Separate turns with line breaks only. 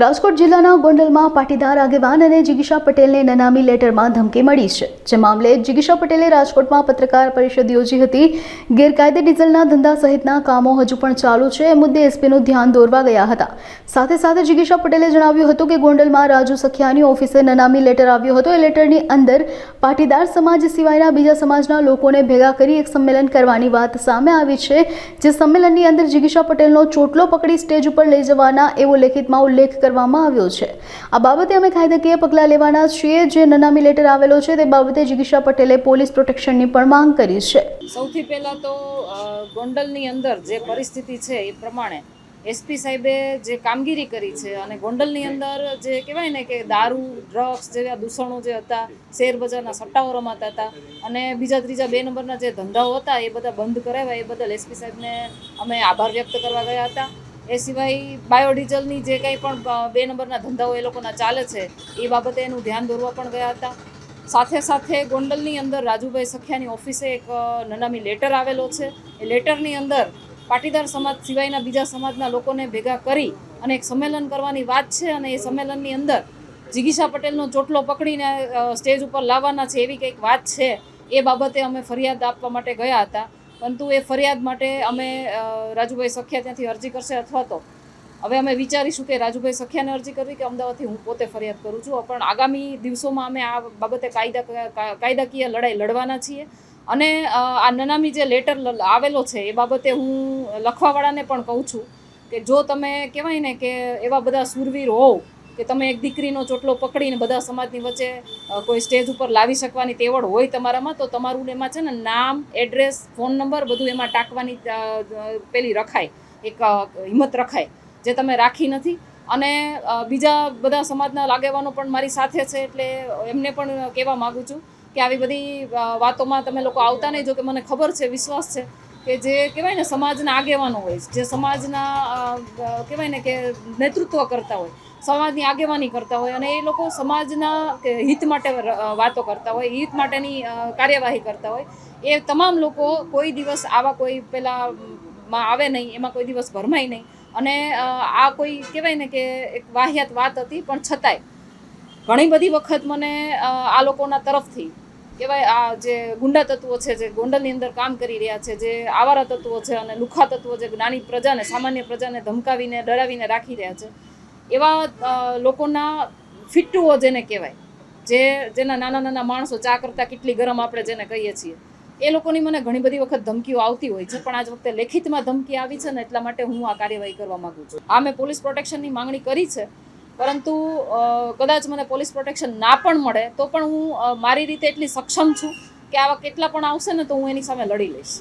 રાજકોટ જિલ્લાના ગોંડલમાં પાટીદાર આગેવાન અને જિગીશા પટેલને નનામી લેટરમાં ધમકી મળી છે. જે મામલે જિગીશા પટેલે રાજકોટમાં પત્રકાર પરિષદ યોજી હતી. ગેરકાયદે ડીઝલના ધંધા સહિતના કામો હજુ પણ ચાલુ છે. એ મુદ્દે એસપીનું ધ્યાન દોરવા ગયા હતા. સાથે સાથે જિગીશા પટેલે જણાવ્યું હતું કે ગોંડલમાં રાજુ સખિયાની ઓફિસે નનામી લેટર આવ્યો હતો. એ લેટરની અંદર પાટીદાર સમાજ સિવાયના બીજા સમાજના લોકોને ભેગા કરી એક સંમેલન કરવાની વાત સામે આવી છે. જે સંમેલનની અંદર જિગીશા પટેલનો ચોટલો પકડી સ્ટેજ ઉપર લઈ જવાના એવો લેખિતમાં ઉલ્લેખ કરવામાં આવ્યો છે. આ બાબતે અમે કાયદાકીય પગલાં લેવાના છીએ. જે નનામી લેટર આવેલો છે તે બાબતે જિગીશા પટેલે પોલીસ પ્રોટેક્શનની પણ માંગ કરી છે.
સૌથી પહેલાં તો ગોંડલની અંદર જે પરિસ્થિતિ છે એ પ્રમાણે એસપી સાહેબે જે કામગીરી કરી છે અને ગોંડલની અંદર જે કહેવાય ને કે દારૂ, ડ્રગ્સ જેવા દૂષણો જે હતા શેર બજારના સટ્ટાઓ રમાતા હતા અને બીજા ત્રીજા બે નંબરના જે ધંધાઓ હતા એ બધા બંધ કરાવ્યા. એ બદલ એસપી સાહેબને અમે આભાર વ્યક્ત કરવા ગયા હતા. એ સિવાય બાયોડીઝલની જે કંઈ પણ બે નંબરના ધંધાઓ એ લોકોના ચાલે છે, એ બાબતે એનું ધ્યાન દોરવા પણ ગયા હતા. સાથે સાથે ગોંડલની અંદર રાજુભાઈ સખિયાની ઓફિસે એક નનામી લેટર આવેલો છે. એ લેટરની અંદર પાટીદાર સમાજ સિવાયના બીજા સમાજના લોકોને ભેગા કરી અને એક સંમેલન કરવાની વાત છે અને એ સંમેલનની અંદર જિગીશા પટેલનો ચોટલો પકડીને સ્ટેજ ઉપર લાવવાના છે એવી કંઈક વાત છે, એ બાબતે અમે ફરિયાદ આપવા માટે ગયા હતા. પરંતુ એ ફરિયાદ માટે અમે રાજુભાઈ સખિયા ત્યાંથી અરજી કરશે અથવા તો. હવે અમે વિચારીશું કે રાજુભાઈ સખિયાને અરજી કરવી કે અમદાવાદથી હું પોતે ફરિયાદ કરું છું. પણ આગામી દિવસોમાં અમે આ બાબતે કાયદા કાયદાકીય લડાઈ લડવાના છીએ. અને આ નનામી જે લેટર આવેલો છે એ બાબતે હું લખવાવાળાને પણ કહું છું કે જો તમે કહેવાય ને કે એવા બધા સુરવીર હોવ કે તમે એક દીકરીનો ચોટલો પકડીને બધા સમાજની વચ્ચે કોઈ સ્ટેજ ઉપર લાવી શકવાની તેવડ હોય તમારામાં, તો તમારું એમાં છે ને નામ, એડ્રેસ, ફોન નંબર બધું એમાં ટાંકવાની પેલી રખાય. એક હિંમત રખાય, જે તમે રાખી નથી. અને બીજા બધા સમાજના લાગેવાનો પણ મારી સાથે છે, એટલે એમને પણ કહેવા માગું છું કે આવી બધી વાતોમાં તમે લોકો આવતા નહીં. જો કે મને ખબર છે, વિશ્વાસ છે. કે જે કહેવાય ને સમાજના આગેવાનો હોય, જે સમાજના કહેવાય ને કે નેતૃત્વ કરતા હોય, સમાજની આગેવાની કરતા હોય અને એ લોકો સમાજના હિત માટે વાતો કરતા હોય, હિત માટેની કાર્યવાહી કરતા હોય. એ તમામ લોકો કોઈ દિવસ આવા કોઈ પેલા આવે નહીં, એમાં કોઈ દિવસ ભરમાય નહીં. અને આ કોઈ કહેવાય ને કે એક વાહિયાત વાત હતી, પણ છતાંય ઘણી બધી વખત મને આ લોકોના તરફથી કહેવાય આ જે ગુંડા તત્વો છે, જે ગોંડલની અંદર કામ કરી રહ્યા છે, જે આવારા તત્વો છે અને લુખા તત્વો જે નાની પ્રજાને, સામાન્ય પ્રજાને ધમકાવીને, ડરાવીને રાખી રહ્યા છે. એવા લોકોના ફિટ્ટુઓ જેને કહેવાય, જે, જેના નાના નાના માણસો ચા કરતાં કેટલી ગરમ આપણે જેને કહીએ છીએ, એ લોકોની મને ઘણી બધી વખત ધમકીઓ આવતી હોય છે, પણ આજ વખતે લેખિતમાં ધમકી આવી છે ને એટલા માટે હું આ કાર્યવાહી કરવા માગું છું. આ મેં પોલીસ પ્રોટેક્શનની માંગણી કરી છે પરંતુ કદાચ મને પોલીસ પ્રોટેક્શન ના પણ મળે, તો પણ હું મારી રીતે એટલી સક્ષમ છું કે આવા કેટલા પણ આવશે ને તો હું એની સામે લડી લઈશ.